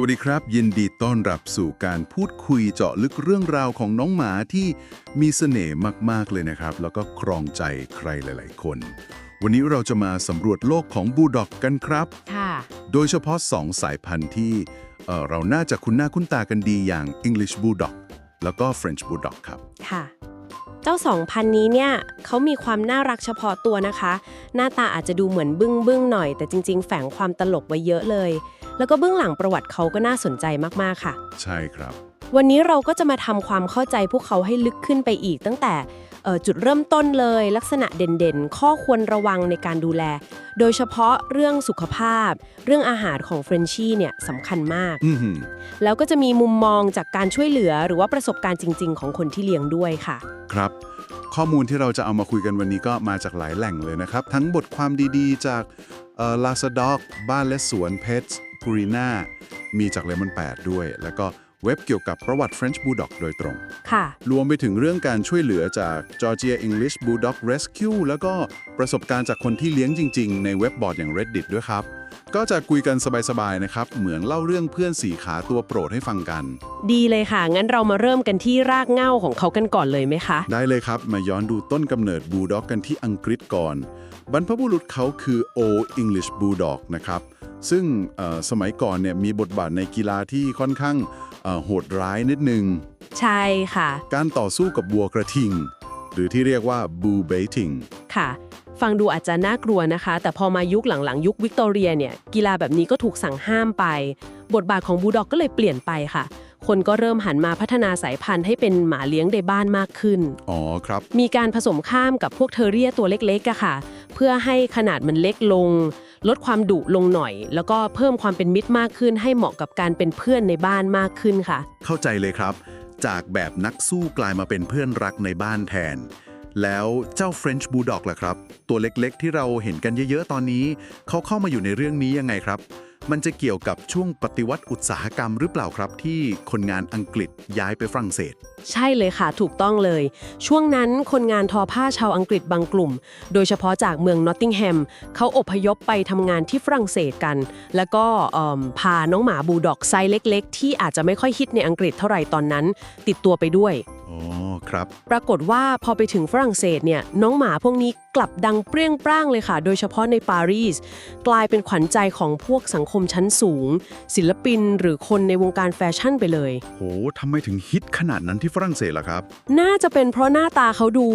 วัสดีครับ ยินดีต้อนรับสู่การพูดคุยเจาะลึกเรื่องราวของน้องหมาที่มีเสน่ห์มาก ๆ เลยนะครับ แล้วก็ครองใจใครหลาย ๆ คน วันนี้เราจะมาสำรวจโลกของบูลด็อกกันครับ ค่ะ โดยเฉพาะ 2 สายพันธุ์ที่เอ่อเราน่าจะคุ้นหน้าคุ้นตากันดีอย่าง English Bulldog แล้วก็ French Bulldog ครับ ค่ะ เจ้าสองพันนี้เนี่ยเขามีความน่ารักเฉพาะตัวนะคะ หน้าตาอาจจะดูเหมือนบึ้งบึ้งๆหน่อย แต่จริง ๆ แฝงความตลกไว้เยอะเลย แล้วก็เบื้องหลังประวัติเขาก็น่าสนใจมากๆค่ะ ใช่ครับ วันนี้เราก็จะมาทำความเข้าใจพวกเขาให้ลึกขึ้นไปอีก ตั้งแต่เอ่อจุดเริ่มต้นเลยลักษณะเด่นๆ ข้อควรระวังในการดูแล โดยเฉพาะเรื่องสุขภาพ เรื่องอาหารของเฟรนชี่เนี่ยสำคัญมากอือหือแล้วก็จะมีมุมมองจากการช่วยเหลือหรือว่าประสบการณ์จริง ๆ ของคนที่เลี้ยงด้วยค่ะ ครับ ข้อมูลที่เราจะเอามาคุยกันวันนี้ก็มาจากหลายแหล่งเลยนะครับ ทั้งบทความดีๆ จากลาซาด็อกบ้านและสวนเพ t ส์ พูริน่ามีจากเลมอน8ด้วย แล้วก็เว็บเกี่ยวกับประวัติ French Bulldog โดยตรง ค่ะ รวมไปถึงเรื่องการช่วยเหลือจาก Georgia English Bulldog Rescue แล้วก็ประสบการณ์จากคนที่เลี้ยงจริง ๆ ในเว็บบอร์ดอย่าง Reddit ด้วยครับ ก็จะคุยกันสบาย ๆ นะครับ เหมือนเล่าเรื่องเพื่อนสีขาตัวโปรดให้ฟังกัน ดีเลยค่ะ งั้นเรามาเริ่มกันที่รากเหง้าของเขากันก่อนเลยไหมคะ ได้เลยครับ มาย้อนดูต้นกำเนิดบูลด็อกกันที่อังกฤษก่อน บรรพบุรุษเขาคือ Old English Bulldog นะครับ ซึ่งเอ่อสมัยก่อนเนี่ยมีบทบาทในกีฬาที่ค่อนข้างเอ่อโหดร้ายนิดนึง ใช่ค่ะ การต่อสู้กับวัวกระทิง หรือที่เรียกว่า bull baiting ค่ะ ฟังดูอาจจะน่ากลัวนะคะ แต่พอมายุคหลังๆ ยุควิกตอเรียเนี่ยกีฬาแบบนี้ก็ถูกสั่งห้ามไป บทบาทของบูลด็อกก็เลยเปลี่ยนไปค่ะคนก็เริ่มหันมาพัฒนาสายพันธุ์ให้เป็นหมาเลี้ยงในบ้านมากขึ้น อ๋อครับ มีการผสมข้ามกับพวกเทอเรียตัวเล็กๆอะค่ะ เพื่อให้ขนาดมันเล็กลง ลดความดุลงหน่อย แล้วก็เพิ่มความเป็นมิตรมากขึ้น ให้เหมาะกับการเป็นเพื่อนในบ้านมากขึ้นค่ะ เข้าใจเลยครับ จากแบบนักสู้กลายมาเป็นเพื่อนรักในบ้านแทน แล้วเจ้า French Bulldog ล่ะครับ ตัวเล็กๆ ที่เราเห็นกันเยอะๆ ตอนนี้ เขาเข้ามาอยู่ในเรื่องนี้ยังไงครับ มันจะเกี่ยวกับช่วงปฏิวัติอุตสาหกรรมหรือเปล่าครับ ที่คนงานอังกฤษย้ายไปฝรั่งเศส ใช่เลยค่ะ ถูกต้องเลย ช่วงนั้นคนงานทอผ้าชาวอังกฤษบางกลุ่ม โดยเฉพาะจากเมืองนอตติงแฮมเขาอพยพไปทำงานที่ฝรั่งเศสกัน แล้วก็เอิ่มพาน้องหมาบูลด็อกไซส์เล็ก ๆ ที่อาจจะไม่ค่อยฮิตในอังกฤษเท่าไหร่ตอนนั้น ติดตัวไปด้วยอ๋อครับ ปรากฏว่าพอไปถึงฝรั่งเศสเนี่ยน้องหมาพวกนี้ กลับดังเปรี้ยงปร้างเลยค่ะ โดยเฉพาะในปารีส กลายเป็นขวัญใจของพวกสังคมชั้นสูง ศิลปินหรือคนในวงการแฟชั่นไปเลย โหทำไมถึงฮิตขนาดนั้นที่ฝรั่งเศสล่ะครับ น่าจะเป็นเพราะหน้าตาเขาดู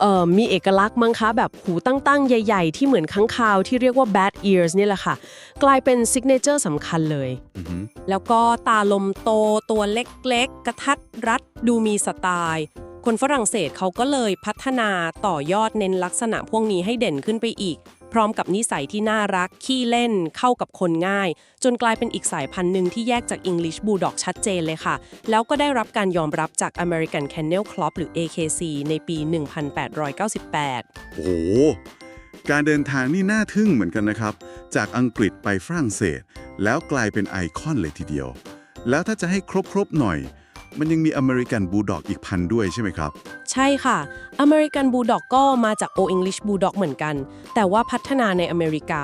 เอ่อมีเอกลักษณ์มั้งคะ แบบหูตั้งๆ ใหญ่ ๆ ที่เหมือนค้างคาวที่เรียกว่า bad ears นี่แหละค่ะ กลายเป็นซิกเนเจอร์สำคัญเลยอือหือแล้วก็ตาลมโตตัวเล็กๆ กระทัดรัดดูมีสไตล์คนฝรั่งเศสเขาก็เลยพัฒนาต่อยอดเน้นลักษณะพวกนี้ให้เด่นขึ้นไปอีก พร้อมกับนิสัยที่น่ารัก ขี้เล่น เข้ากับคนง่าย จนกลายเป็นอีกสายพันธุ์หนึ่งที่แยกจาก English Bulldog ชัดเจนเลยค่ะ แล้วก็ได้รับการยอมรับจาก American Kennel Club หรือ AKC ในปี 1898 โอ้โห การเดินทางนี่น่าทึ่งเหมือนกันนะครับ จากอังกฤษไปฝรั่งเศส แล้วกลายเป็นไอคอนเลยทีเดียว แล้วถ้าจะให้ครบๆหน่อย มันยังมีอเมริกันบูลด็อกอีกพันด้วยใช่ไหมครับ ใช่ค่ะ American Bulldog ก็มาจาก Old English Bulldog เหมือนกัน แต่ว่าพัฒนาในอเมริกา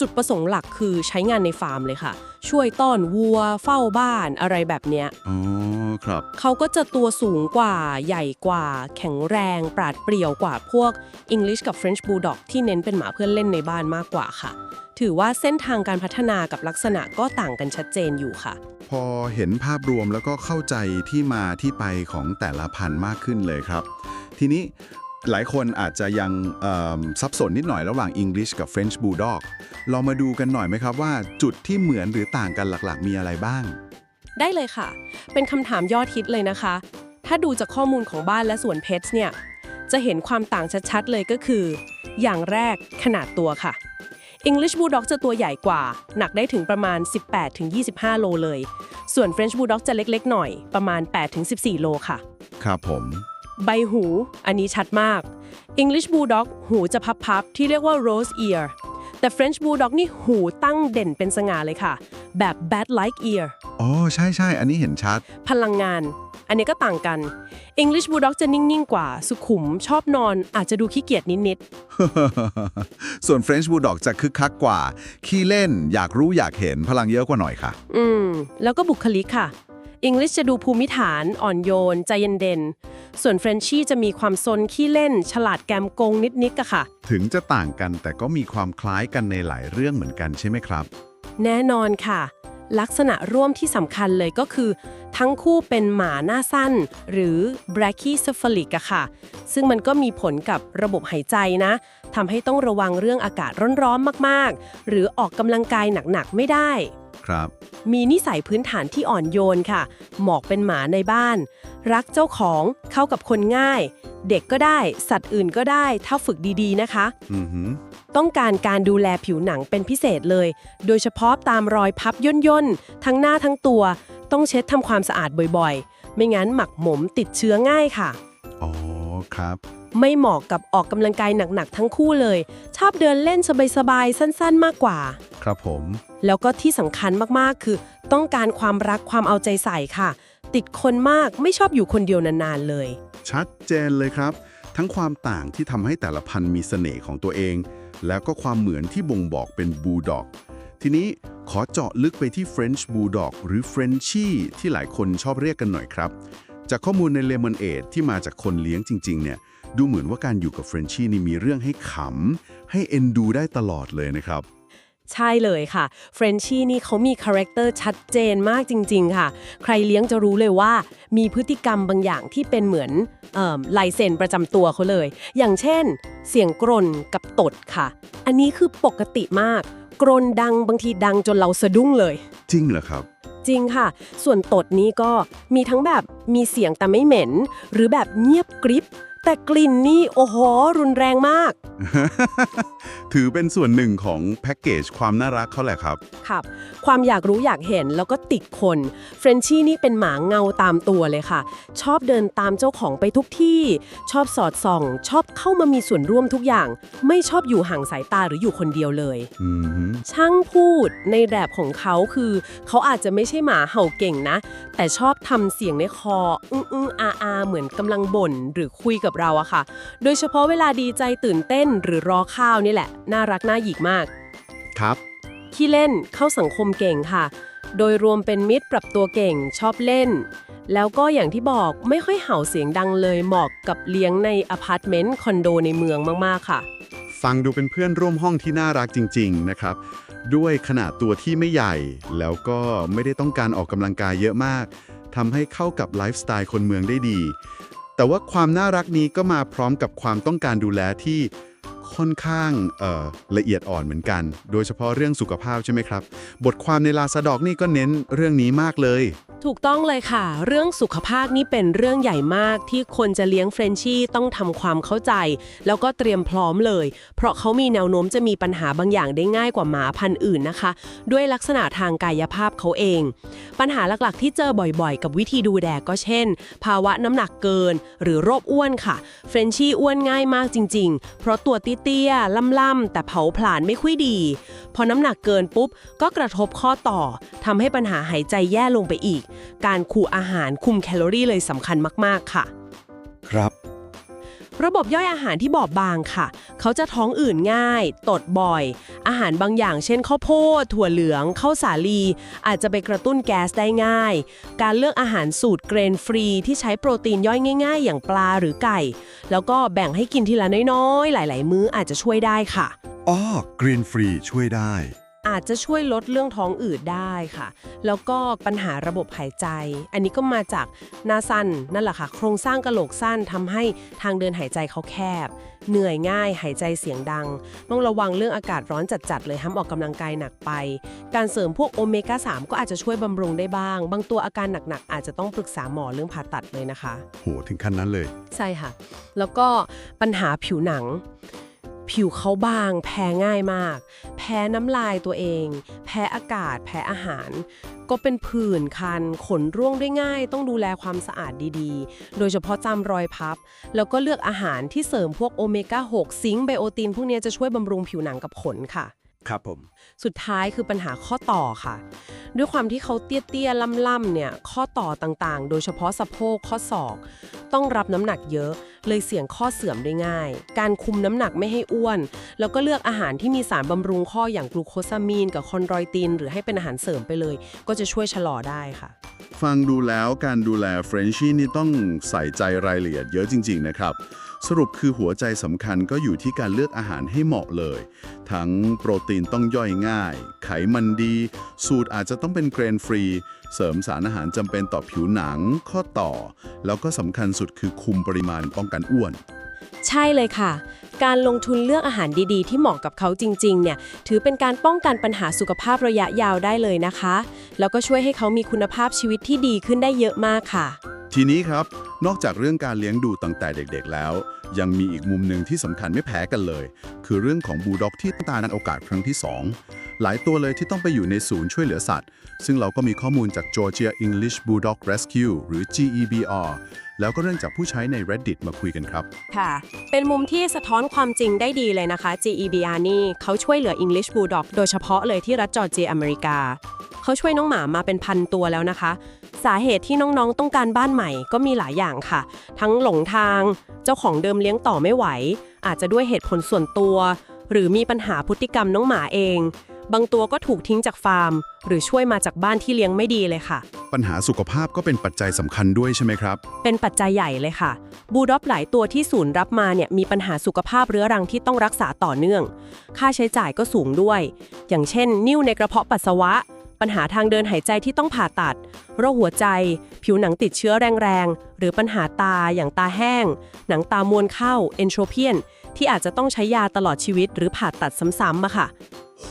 จุดประสงค์หลักคือใช้งานในฟาร์มเลยค่ะ ช่วยต้อนวัว เฝ้าบ้านอะไรแบบเนี้ย อ๋อ ครับ เขาก็จะตัวสูงกว่า ใหญ่กว่า แข็งแรง ปราดเปรียวกว่าพวก English กับ French Bulldog ที่เน้นเป็นหมาเพื่อนเล่นในบ้านมากกว่าค่ะ ถือว่าเส้นทางการพัฒนากับลักษณะก็ต่างกันชัดเจนอยู่ค่ะ พอเห็นภาพรวมแล้วก็เข้าใจที่มาที่ไปของแต่ละพันธุ์มากขึ้นเลยครับ ทีนี้หลายคนอาจจะยังเอิ่มสับสนนิดหน่อยระหว่าง English กับ French Bulldog ลองมาดูกันหน่อยไหมครับว่า จุดที่เหมือนหรือต่างกันหลักๆ มีอะไรบ้าง ได้เลยค่ะ เป็นคำถามยอดฮิตเลยนะคะ ถ้าดูจากข้อมูลของบ้านและสวนเพชรเนี่ย จะเห็นความต่างชัดๆเลยก็คือ อย่างแรกขนาดตัวค่ะ English Bulldog จะตัวใหญ่กว่า หนักได้ถึงประมาณ 18-25 โลเลย ส่วน French Bulldog จะเล็กๆ หน่อยประมาณ 8-14 โลค่ะ ครับผม ใบหู อันนี้ชัดมาก English Bulldog หูจะพับๆ ที่เรียกว่า rose ear แต่ French Bulldog นี่หูตั้งเด่นเป็นสง่าเลยค่ะ แบบ bat like ear อ๋อ ใช่ใช่ อันนี้เห็นชัด พลังงาน อันนี้ก็ต่างกัน English Bulldog จะนิ่ง ๆ กว่า สุขุม ชอบนอน อาจจะดูขี้เกียจนิดส่วน French Bulldog จะคึกคักกว่า ขี้เล่น อยากรู้อยากเห็น พลังเยอะกว่าหน่อยค่ะๆอืม แล้วก็บุคลิกค่ะ English จะดูภูมิฐาน อ่อนโยน ใจเย็นเด่น ส่วน Frenchie จะมีความซนขี้เล่น ฉลาดแกมโกงนิดๆอะค่ะ ถึงจะต่างกันแต่ก็มีความคล้ายกันในหลายเรื่องเหมือนกันใช่ไหมครับ แน่นอนค่ะ ลักษณะร่วมที่สำคัญเลยก็คือ ทั้งคู่เป็นหมาหน้าสั้น หรือ brachycephalic อะค่ะ ซึ่งมันก็มีผลกับระบบหายใจนะทำให้ต้องระวังเรื่องอากาศร้อนๆมาก ๆ หรือออกกำลังกายหนัก ๆ ไม่ได้ ครับ มีนิสัยพื้นฐานที่อ่อนโยนค่ะเหมาะเป็นหมาในบ้าน รักเจ้าของเข้ากับคนง่าย เด็กก็ได้สัตว์อื่นก็ได้ถ้าฝึกดีๆนะคะ อือหือ ต้องการการดูแลผิวหนังเป็นพิเศษเลย โดยเฉพาะตามรอยพับย่นย่นๆทั้งหน้าทั้งตัว ต้องเช็ดทำความสะอาดบ่อยๆ ไม่งั้นหมักหมมติดเชื้อง่ายค่ะ อ๋อ ครับ ไม่เหมาะกับออกกำลังกายหนักๆทั้งคู่เลย ชอบเดินเล่นสบายๆ สั้นๆ มากกว่า ครับผม แล้วก็ที่สำคัญมากๆ คือ ต้องการความรักความเอาใจใส่ค่ะ ติดคนมากไม่ชอบอยู่คนเดียวนานๆเลย ชัดเจนเลยครับ ทั้งความต่างที่ทำให้แต่ละพันธุ์มีเสน่ห์ของตัวเอง แล้วก็ความเหมือนที่บ่งบอกเป็นบูลด็อก ทีนี้ขอเจาะลึกไปที่ French Bulldog หรือ Frenchie ที่หลายคนชอบเรียกกันหน่อยครับ จากข้อมูลใน Lemon a d ที่มาจากคนเลี้ยงจริง ๆ เนี่ย ดูเหมือนว่าการอยู่กับ Frenchie นี่มีเรื่องให้ขำ ให้เอ็นดูได้ตลอดเลยนะครับ ใช่เลยค่ะเฟรนชี่นี่เขามีคาแรคเตอร์ชัดเจนมากจริง ๆ ค่ะ ใครเลี้ยงจะรู้เลยว่า มีพฤติกรรมบางอย่างที่เป็นเหมือนเอ่อลายเซ็นประจำตัวเขาเลย อย่างเช่น เสียงกรนกับตดค่ะ อันนี้คือปกติมาก กรนดังบางทีดังจนเราสะดุ้งเลย จริงเหรอครับจริงค่ะ ส่วนตดนี้ก็มีทั้งแบบมีเสียงแต่ไม่เหม็น หรือแบบเงียบกริบ แต่กลิ่นนี่โอ้โห รุนแรงมาก ถือเป็นส่วนหนึ่งของแพ็กเกจความน่ารักเขาแหละครับ ครับ ความอยากรู้อยากเห็นแล้วก็ติดคนเฟรนชี่นี่เป็นหมาเงาตามตัวเลยค่ะ ชอบเดินตามเจ้าของไปทุกที่ ชอบสอดส่อง ชอบเข้ามามีส่วนร่วมทุกอย่าง ไม่ชอบอยู่ห่างสายตาหรืออยู่คนเดียวเลยอือหือช่างพูดในแบบของเขาคือ เขาอาจจะไม่ใช่หมาเห่าเก่งนะ แต่ชอบทำเสียงในคอ อื้ออื้ออาอาเหมือนกำลังบ่นหรือคุยกับเราอะค่ะ โดยเฉพาะเวลาดีใจตื่นเต้นหรือรอข้าวนี่แหละ น่ารักน่าหยิกมาก ครับ ขี้เล่นเข้าสังคมเก่งค่ะ โดยรวมเป็นมิตรปรับตัวเก่งชอบเล่น แล้วก็อย่างที่บอกไม่ค่อยเห่าเสียงดังเลยเหมาะกับเลี้ยงในอพาร์ตเมนต์คอนโดในเมืองมากๆค่ะ ฟังดูเป็นเพื่อนร่วมห้องที่น่ารักจริง ๆ นะครับ ด้วยขนาดตัวที่ไม่ใหญ่ แล้วก็ไม่ได้ต้องการออกกำลังกายเยอะมากทำให้เข้ากับไลฟ์สไตล์คนเมืองได้ดี แต่ว่าความน่ารักนี้ก็มาพร้อมกับความต้องการดูแลที่ค่อนข้างละเอียดอ่อนเหมือนกัน โดยเฉพาะเรื่องสุขภาพใช่ไหมครับ บทความในลาซาดอกนี่ก็เน้นเรื่องนี้มากเลย ถูกต้องเลยค่ะ เรื่องสุขภาพนี่เป็นเรื่องใหญ่มากที่คนจะเลี้ยงเฟรนชี่ต้องทำความเข้าใจ แล้วก็เตรียมพร้อมเลย เพราะเขามีแนวโน้มจะมีปัญหาบางอย่างได้ง่ายกว่าหมาพันธุ์อื่นนะคะ ด้วยลักษณะทางกายภาพเขาเอง ปัญหาหลักๆ ที่เจอบ่อยๆ กับวิธีดูแลก็เช่น ภาวะน้ำหนักเกิน หรือโรคอ้วนค่ะเฟรนชี่อ้วนง่ายมากจริง ๆ เพราะตัวเตี้ยๆล่ำๆแต่เผาผลาญไม่ค่อยดี พอน้ำหนักเกินปุ๊บก็กระทบข้อต่อทำให้ปัญหาหายใจแย่ลงไปอีกการคูอาหารคุมแคลอรี่เลยสำคัญมาก ๆ ค่ะ ครับ ระบบย่อยอาหารที่บอบบางค่ะ เขาจะท้องอื่นง่าย ตดบ่อย อาหารบางอย่างเช่นข้าวโพดถั่วเหลืองข้าวสาลี อาจจะไปกระตุ้นแก๊สได้ง่าย การเลือกอาหารสูตรเกรนฟรีที่ใช้โปรตีนย่อยง่าย ๆ อย่างปลาหรือไก่ แล้วก็แบ่งให้กินทีละน้อยๆ หลาย ๆ มื้ออาจจะช่วยได้ค่ะอ๋อกรีนฟรีช่วยได้ อาจจะช่วยลดเรื่องท้องอืดได้ค่ะ แล้วก็ปัญหาระบบหายใจ อันนี้ก็มาจากหน้าสั้นนั่นแหละค่ะ โครงสร้างกระโหลกสั้นทำให้ทางเดินหายใจเขาแคบ เหนื่อยง่ายหายใจเสียงดัง ต้องระวังเรื่องอากาศร้อนจัดๆเลยห้ามออกกำลังกายหนักไป การเสริมพวกโอเมก้า3ก็อาจจะช่วยบำรุงได้บ้าง บางตัวอาการหนักๆ อาจจะต้องปรึกษาหมอเรื่องผ่าตัดเลยนะคะ โห ถึงขั้นนั้นเลย ใช่ค่ะ แล้วก็ปัญหาผิวหนัง ผิวเขาบาง แพ้ง่ายมาก แพ้น้ำลายตัวเอง แพ้อากาศ แพ้อาหาร ก็เป็นผื่นคัน ขนร่วงได้ง่าย ต้องดูแลความสะอาดดีๆ โดยเฉพาะจำรอยพับ แล้วก็เลือกอาหารที่เสริมพวกโอเมก้า 6 ซิงค์ไบโอติน พวกนี้จะช่วยบำรุงผิวหนังกับขนค่ะ ครับผม สุดท้ายคือปัญหาข้อต่อค่ะ ด้วยความที่เขาเตี้ยๆล่ำๆเนี่ยข้อต่อต่างๆ โดยเฉพาะสะโพกข้อศอก ต้องรับน้ำหนักเยอะ เลยเสี่ยงข้อเสื่อมได้ง่าย การคุมน้ำหนักไม่ให้อ้วน แล้วก็เลือกอาหารที่มีสารบำรุงข้ออย่างกลูโคซามีน กับคอนโดรอยติน หรือให้เป็นอาหารเสริมไปเลย ก็จะช่วยชะลอได้ค่ะ ฟังดูแล้วการดูแลเฟรนชี่นี่ต้องใส่ใจรายละเอียดเยอะจริง ๆ นะครับ สรุปคือหัวใจสำคัญก็อยู่ที่การเลือกอาหารให้เหมาะเลย ทั้งโปรตีนต้องย่อยง่าย ไขมันดี สูตรอาจจะต้องเป็นเกรนฟรี เสริมสารอาหารจำเป็นต่อผิวหนัง ข้อต่อ แล้วก็สำคัญสุดคือคุมปริมาณป้องกันอ้วน ใช่เลยค่ะ การลงทุนเลือกอาหารดีๆ ที่เหมาะกับเขาจริงๆ เนี่ย ถือเป็นการป้องกันปัญหาสุขภาพระยะยาวได้เลยนะคะ แล้วก็ช่วยให้เขามีคุณภาพชีวิตที่ดีขึ้นได้เยอะมากค่ะ ทีนี้ครับ นอกจากเรื่องการเลี้ยงดูตั้งแต่เด็กๆแล้ว ยังมีอีกมุมหนึ่งที่สำคัญไม่แพ้กันเลย คือเรื่องของบูลด็อกที่ตานันโอกาสครั้งที่ 2 หลายตัวเลยที่ต้องไปอยู่ในศูนย์ช่วยเหลือสัตว์ ซึ่งเราก็มีข้อมูลจาก Georgia English Bulldog Rescue หรือ GEBR แล้วก็เรื่องจากผู้ใช้ใน Reddit มาคุยกันครับ ค่ะ เป็นมุมที่สะท้อนความจริงได้ดีเลยนะคะ GEBR นี่เขาช่วยเหลือ English Bulldog โดยเฉพาะเลยที่รัฐจอร์เจียอเมริกา เขาช่วยน้องหมามาเป็นพันตัวแล้วนะคะ สาเหตุที่น้องๆ ต้องการบ้านใหม่ก็มีหลายอย่างค่ะ ทั้งหลงทาง เจ้าของเดิมเลี้ยงต่อไม่ไหว อาจจะด้วยเหตุผลส่วนตัว หรือมีปัญหาพฤติกรรมน้องหมาเอง บางตัวก็ถูกทิ้งจากฟาร์ม หรือช่วยมาจากบ้านที่เลี้ยงไม่ดีเลยค่ะ ปัญหาสุขภาพก็เป็นปัจจัยสำคัญด้วยใช่ไหมครับ เป็นปัจจัยใหญ่เลยค่ะ บูลด็อกหลายตัวที่ศูนย์รับมาเนี่ยมีปัญหาสุขภาพเรื้อรังที่ต้องรักษาต่อเนื่อง ค่าใช้จ่ายก็สูงด้วย อย่างเช่น นิ่วในกระเพาะปัสสาวะ ปัญหาทางเดินหายใจที่ต้องผ่าตัด โรคหัวใจ ผิวหนังติดเชื้อแรงๆ หรือปัญหาตาอย่างตาแห้ง หนังตามวลเข้าเอนโทรเพียน ที่อาจจะต้องใช้ยาตลอดชีวิต หรือผ่าตัดซ้ำๆอะค่ะ โห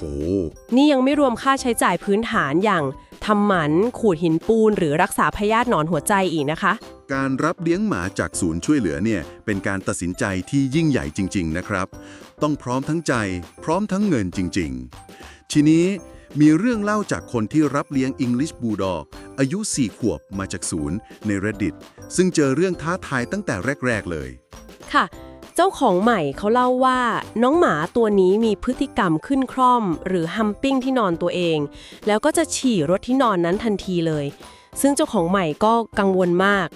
นี่ยังไม่รวมค่าใช้จ่ายพื้นฐานอย่างทำหมัน ขูดหินปูน หรือรักษาพยาธิหนอนหัวใจอีกนะคะ การรับเลี้ยงหมาจากศูนย์ช่วยเหลือเนี่ย เป็นการตัดสินใจที่ยิ่งใหญ่จริง ๆ นะครับ ต้องพร้อมทั้งใจ พร้อมทั้งเงินจริง ๆ ทีนี้ มีเรื่องเล่าจากคนที่รับเลี้ยง English Bulldog อายุ 4 ขวบมาจากศูนย์ใน Reddit ซึ่งเจอเรื่องท้าทายตั้งแต่แรก ๆ เลย ค่ะ เจ้าของใหม่เขาเล่าว่า น้องหมาตัวนี้มีพฤติกรรมขึ้นคร่อม หรือฮัมปิ้งที่นอนตัวเอง แล้วก็จะฉี่รถที่นอนนั้นทันทีเลย ซึ่งเจ้าของใหม่ก็กังวลมาก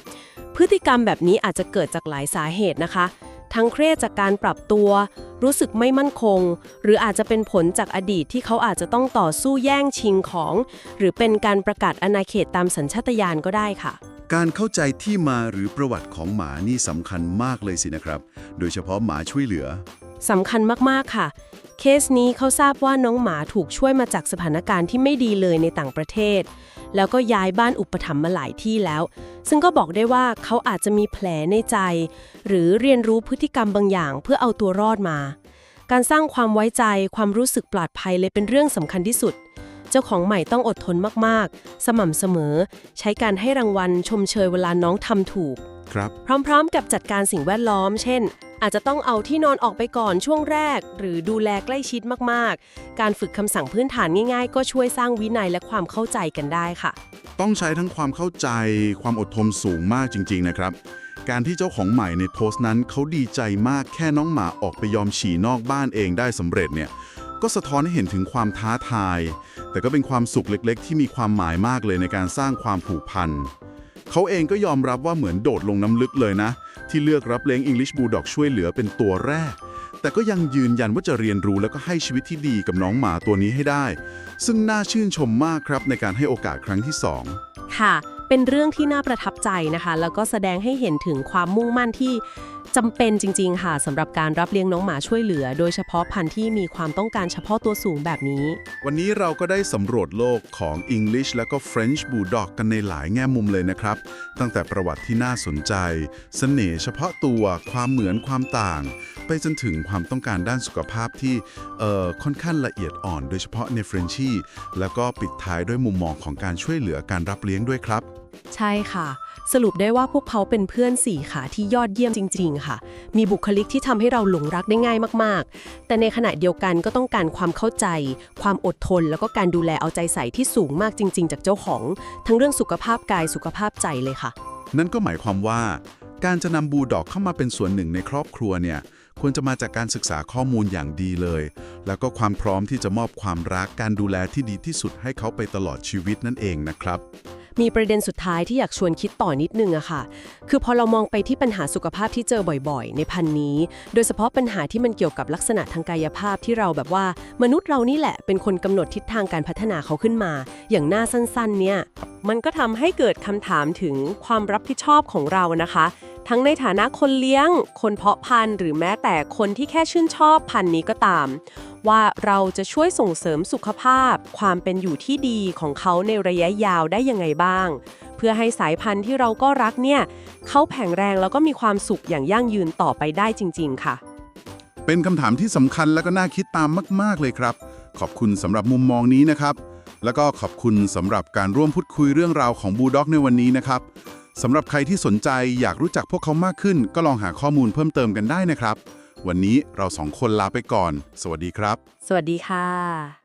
พฤติกรรมแบบนี้อาจจะเกิดจากหลายสาเหตุนะคะ ทั้งเครียดจากการปรับตัว รู้สึกไม่มั่นคง หรืออาจจะเป็นผลจากอดีตที่เขาอาจจะต้องต่อสู้แย่งชิงของ หรือเป็นการประกาศอาณาเขตตามสัญชาตญาณก็ได้ค่ะ การเข้าใจที่มาหรือประวัติของหมานี่สำคัญมากเลยสินะครับ โดยเฉพาะหมาช่วยเหลือสำคัญมากๆค่ะ เคสนี้เขาทราบว่าน้องหมาถูกช่วยมาจากสถานการณ์ที่ไม่ดีเลยในต่างประเทศ แล้วก็ย้ายบ้านอุปถัมภ์มาหลายที่แล้ว ซึ่งก็บอกได้ว่าเขาอาจจะมีแผลในใจ หรือเรียนรู้พฤติกรรมบางอย่างเพื่อเอาตัวรอดมา การสร้างความไว้ใจความรู้สึกปลอดภัยเลยเป็นเรื่องสำคัญที่สุด เจ้าของใหม่ต้องอดทนมากๆ สม่ำเสมอ ใช้การให้รางวัลชมเชยเวลาน้องทำถูก ครับ พร้อมๆ กับจัดการสิ่งแวดล้อม เช่น อาจจะต้องเอาที่นอนออกไปก่อนช่วงแรก หรือดูแลใกล้ชิดมากๆ การฝึกคำสั่งพื้นฐานง่ายๆ ก็ช่วยสร้างวินัยและความเข้าใจกันได้ค่ะ ต้องใช้ทั้งความเข้าใจความอดทนสูงมากจริง ๆ นะครับ การที่เจ้าของใหม่ในโพสต์นั้นเขาดีใจมากแค่น้องหมาออกไปยอมฉี่นอกบ้านเองได้สำเร็จเนี่ยก็สะท้อนให้เห็นถึงความท้าทาย แต่ก็เป็นความสุขเล็ก ๆ ที่มีความหมายมากเลยในการสร้างความผูกพัน เขาเองก็ยอมรับว่าเหมือนโดดลงน้ำลึกเลยนะ ที่เลือกรับเลี้ยง English Bulldog ช่วยเหลือเป็นตัวแรก แต่ก็ยังยืนยันว่าจะเรียนรู้แล้วก็ให้ชีวิตที่ดีกับน้องหมาตัวนี้ให้ได้ ซึ่งน่าชื่นชมมากครับในการให้โอกาสครั้งที่สองค่ะ เป็นเรื่องที่น่าประทับใจนะคะ แล้วก็แสดงให้เห็นถึงความมุ่งมั่นที่จำเป็นจริง ๆ ค่ะสำหรับการรับเลี้ยงน้องหมาช่วยเหลือ โดยเฉพาะพันธุ์ที่มีความต้องการเฉพาะตัวสูงแบบนี้ วันนี้เราก็ได้สำรวจโลกของ English แล้วก็ French Bulldog กันในหลายแง่มุมเลยนะครับ ตั้งแต่ประวัติที่น่าสนใจ เสน่ห์เฉพาะตัว ความเหมือนความต่าง ไปจนถึงความต้องการด้านสุขภาพที่เอ่อค่อนข้างละเอียดอ่อน โดยเฉพาะใน Frenchie แล้วก็ปิดท้ายด้วยมุมมองของการช่วยเหลือการรับเลี้ยงด้วยครับ ใช่ค่ะ สรุปได้ว่าพวกเขาเป็นเพื่อนสี่ขาที่ยอดเยี่ยมจริง ๆ ค่ะ มีบุคลิกที่ทำให้เราหลงรักได้ง่ายมากๆ แต่ในขณะเดียวกันก็ต้องการความเข้าใจ ความอดทน แล้วก็การดูแลเอาใจใส่ที่สูงมากจริง ๆ จากเจ้าของ ทั้งเรื่องสุขภาพกายสุขภาพใจเลยค่ะ นั่นก็หมายความว่า การจะนำบูดอกเข้ามาเป็นส่วนหนึ่งในครอบครัวเนี่ยควรจะมาจากการศึกษาข้อมูลอย่างดีเลย แล้วก็ความพร้อมที่จะมอบความรักการดูแลที่ดีที่สุดให้เขาไปตลอดชีวิตนั่นเองนะครับ มีประเด็นสุดท้ายที่อยากชวนคิดต่อนิดนึงอะค่ะ คือพอเรามองไปที่ปัญหาสุขภาพที่เจอบ่อยๆ ในพันนี้ โดยเฉพาะปัญหาที่มันเกี่ยวกับลักษณะทางกายภาพที่เราแบบว่า มนุษย์เรานี่แหละเป็นคนกำหนดทิศทางการพัฒนาเขาขึ้นมา อย่างหน้าสั้นๆ เนี่ย มันก็ทำให้เกิดคำถามถึงความรับผิดชอบของเรานะคะ ทั้งในฐานะคนเลี้ยง คนเพาะพันธุ์ หรือแม้แต่คนที่แค่ชื่นชอบพันธุ์นี้ก็ตาม ว่าเราจะช่วยส่งเสริมสุขภาพ ความเป็นอยู่ที่ดีของเขาในระยะยาวได้ยังไงบ้าง เพื่อให้สายพันธุ์ที่เราก็รักเนี่ยเขาแข็งแรงแล้วก็มีความสุขอย่างยั่งยืนต่อไปได้จริง ๆ ค่ะ เป็นคำถามที่สำคัญและก็น่าคิดตามมาก ๆ เลยครับ ขอบคุณสำหรับมุมมองนี้นะครับ แล้วก็ขอบคุณสำหรับการร่วมพูดคุยเรื่องราวของบูลด็อกในวันนี้นะครับสำหรับใครที่สนใจอยากรู้จักพวกเขามากขึ้น ก็ลองหาข้อมูลเพิ่มเติมกันได้นะครับ วันนี้เราสองคนลาไปก่อน สวัสดีครับ สวัสดีค่ะ